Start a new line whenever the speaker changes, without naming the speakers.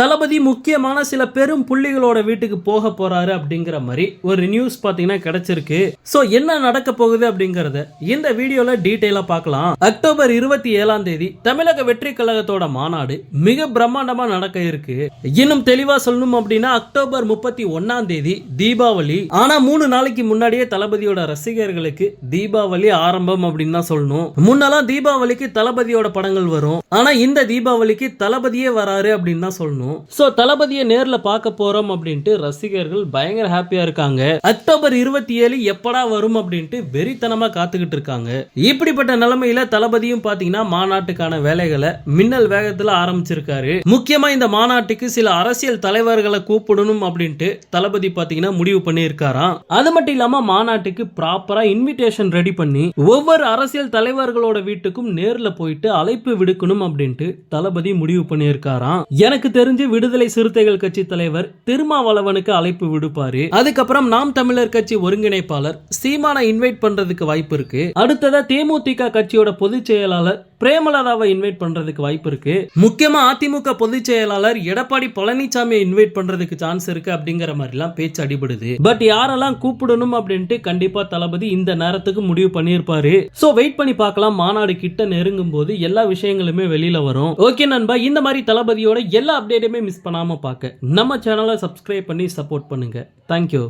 தளபதி முக்கியமான சில பெரும் புள்ளிகளோட வீட்டுக்கு போக போறாரு அப்படிங்கிற மாதிரி ஒரு நியூஸ் பாத்தீங்கன்னா கிடைச்சிருக்கு. சோ என்ன நடக்க போகுது அப்படிங்கறத இந்த வீடியோல டீட்டெயிலா பார்க்கலாம். அக்டோபர் இருபத்தி ஏழாம் தேதி தமிழக வெற்றி கழகத்தோட மாநாடு மிக பிரம்மாண்டமா நடக்க இருக்கு. இன்னும் தெளிவா சொல்லணும் அப்படின்னா அக்டோபர் முப்பத்தி ஒன்னாம் தேதி தீபாவளி. ஆனா மூணு நாளைக்கு முன்னாடியே தளபதியோட ரசிகர்களுக்கு தீபாவளி ஆரம்பம் அப்படின்னு தான் சொல்லணும். முன்னெல்லாம் தீபாவளிக்கு தளபதியோட படங்கள் வரும். ஆனா இந்த தீபாவளிக்கு தளபதியே வராரு அப்படின்னு தான் சொல்லணும். சோ தளபதியை நேர்ல பார்க்க போறோம் அப்படின்ட்டு ரசிகர்கள் பயங்கர ஹாப்பியா இருக்காங்க. அக்டோபர் இருபத்தி ஏழு எப்படா வரும் அப்படின்ட்டு வெறித்தனமா காத்துக்கிட்டு இருக்காங்க. இப்படிப்பட்ட நிலைமையில தளபதியும் பாத்தீங்கன்னா மாநாட்டுக்கான வேலைகளை மின்னல் வேகத்துல ஆரம்பிச்சிருக்காரு. முக்கியமா இந்த மாநாட்டுக்கு சில அரசியல் தலைவர்களை கூப்பிடணும் அப்படின்ட்டு தளபதி பாத்தீங்கன்னா முடிவு பண்ணியிருக்காராம். அது மட்டும் இல்லாம மாநாட்டுக்கு ப்ராப்பரா இன்விடேஷன் ரெடி பண்ணி ஒவ்வொரு அரசியல் தலைவர்களோட வீட்டுக்கும் நேர்ல போயிட்டு அழைப்பு விடுக்கணும் அப்படின்ட்டு தளபதி முடிவு பண்ணியிருக்காராம். எனக்கு தெரிஞ்சு விடுதலை சிறுத்தைகள் கட்சி தலைவர் திருமாவளவனுக்கு அழைப்பு விடுப்பாரு. அதுக்கப்புறம் நாம் தமிழர் கட்சி ஒருங்கிணைப்பாளர் சீமான இன்வைட் பண்றதுக்கு வாய்ப்பு இருக்கு. அடுத்ததா தேமுதிக கட்சியோட பொதுச் செயலாளர் பிரேமலதாவை இன்வைட் பண்றதுக்கு வாய்ப்பு இருக்கு. முக்கியமா அதிமுக பொதுச் செயலாளர் எடப்பாடி பழனிசாமியை இன்வைட் பண்றதுக்கு சான்ஸ் இருக்கு அப்படிங்கிற மாதிரிலாம் பேச்சு அடிபடுது. பட் யாரெல்லாம் கூப்பிடணும் அப்படின்ட்டு கண்டிப்பா தளபதி இந்த நேரத்துக்கு முடிவு பண்ணியிருப்பாரு. சோ வெயிட் பண்ணி பார்க்கலாம். மாநாடு கிட்ட நெருங்கும் போது எல்லா விஷயங்களுமே வெளியில வரும். ஓகே நண்பா. இந்த மாதிரி தளபதியோட எல்லா அப்டேட்டுமே மிஸ் பண்ணாம பார்க்க. நம்ம சேனலை சப்ஸ்கிரைப் பண்ணி சப்போர்ட் பண்ணுங்க. தேங்க்யூ